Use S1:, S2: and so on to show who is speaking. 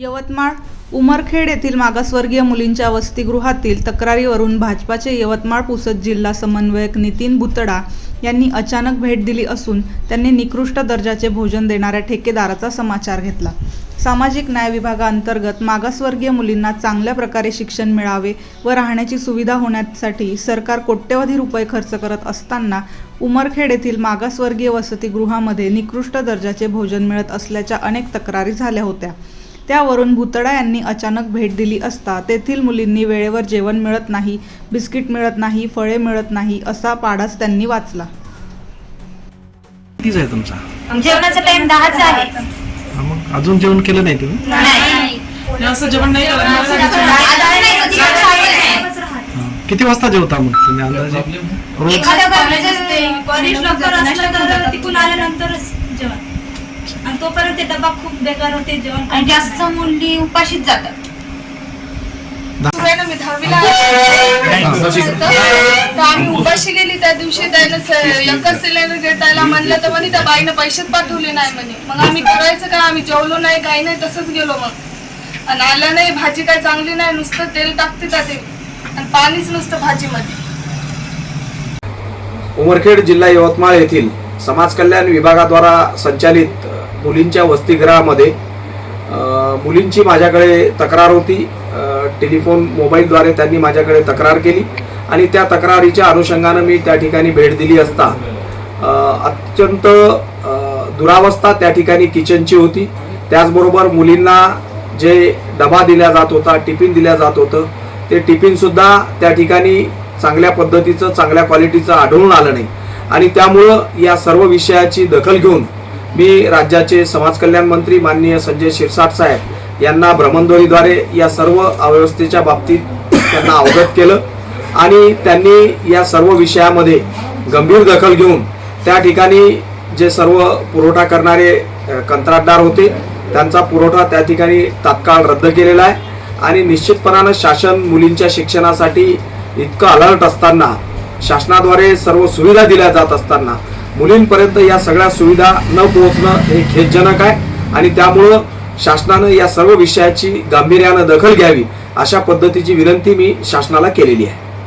S1: यवतमाळ उमरखेड येथील मागासवर्गीय मुलींच्या वसतिगृहातील तक्रारीवरून भाजपाचे यवतमाळ पुसद जिल्हा समन्वयक नितीन बुतडा यांनी अचानक भेट दिली असून त्यांनी निकृष्ट दर्जाचे भोजन देणाऱ्या ठेकेदाराचा समाचार घेतला. सामाजिक न्याय विभागाअंतर्गत मागासवर्गीय मुलींना चांगल्या प्रकारे शिक्षण मिळावे व राहण्याची सुविधा होण्यासाठी सरकार कोट्यवधी रुपये खर्च करत असताना उमरखेड येथील मागासवर्गीय वसतिगृहामध्ये निकृष्ट दर्जाचे भोजन मिळत असल्याच्या अनेक तक्रारी झाल्या होत्या. त्यावरून भुतडा यांनी अचानक भेट दिली असता तेथील मुलींनी वेळेवर जेवण मिळत नाही बिस्किट मिळत नाही फळे मिळत नाही असा पाडाच त्यांनी वाचला.
S2: कितीच आहे तुमचा?
S3: जेवणाचा टाइम दहाचा आहे.
S2: हा, मग अजून जेवण केलं नाही तुम्ही?
S3: नाही.
S4: असं जेवण नाही करत.
S2: हा. किती वाजता जेवता मग तुम्ही अंदाजे? रोज?
S3: एखाद्या कॉलेज
S5: कॉलेज लवकर असलं तर तिकून आल्यानंतरच जेवण. आणि तोपर्यंत ते डबा खूप बेकार होते जेवण
S3: आणि जास्त मुली उपाशीच जातात.
S4: सुरू आहे ना मी दहावीला आहे. तर आम्ही उपाशी गेली त्या दिवशी त्यानं स- एकच सिलेंडर घेतायला म्हणलं तर म्हणे त्या बाईनं पैसेच पाठवले नाही म्हणे. मग आम्ही करायचं काय आम्ही जेवलो नाही काही नाही तसंच गेलो मग. आणि आलं नाही भाजी काय चांगली नाही नुसतं तेल टाकते त्या ते आणि पाणीच नुसतं भाजीमध्ये.
S6: उमरखेड जिल्हा यवतमाळ येथील समाज कल्याण विभागाद्वारा संचालित मुलींच्या वसतिगृहामध्ये मुलींची माझ्याकडे तक्रार होती. टेलिफोन मोबाईलद्वारे त्यांनी माझ्याकडे तक्रार केली आणि त्या तक्रारीच्या अनुषंगानं मी त्या ठिकाणी भेट दिली असता. अत्यंत दुरावस्था त्या ठिकाणी किचनची होती. त्याचबरोबर मुलींना जे डबा दिला जात होता टिफिन दिल्या जात होतं ते टिफिनसुद्धा त्या ठिकाणी चांगल्या पद्धतीचं चांगल्या क्वालिटीचं आढळून आलं नाही. आणि त्यामुळं या सर्व विषयाची दखल घेऊन मी राज्याचे समाज कल्याण मंत्री माननीय संजय शिरसाट साहेब यांना भ्रमणध्वनीद्वारे या सर्व अव्यवस्थेच्या बाबतीत त्यांना अवगत केलं आणि त्यांनी या सर्व विषयामध्ये गंभीर दखल घेऊन त्या ठिकाणी जे सर्व पुरवठा करणारे कंत्राटदार होते त्यांचा पुरवठा त्या ठिकाणी तात्काळ रद्द केलेला आहे. आणि निश्चितपणानं शासन मुलींच्या शिक्षणासाठी इतकं अलर्ट असताना शासनाद्वारे सर्व सुविधा दिल्या जात असताना मुलींपर्यंत या सगळ्या सुविधा न पोहोचणं हे खेदजनक आहे. आणि त्यामुळं शासनानं या सर्व विषयाची गांभीर्यानं दखल घ्यावी अशा पद्धतीची विनंती मी शासनाला केलेली आहे.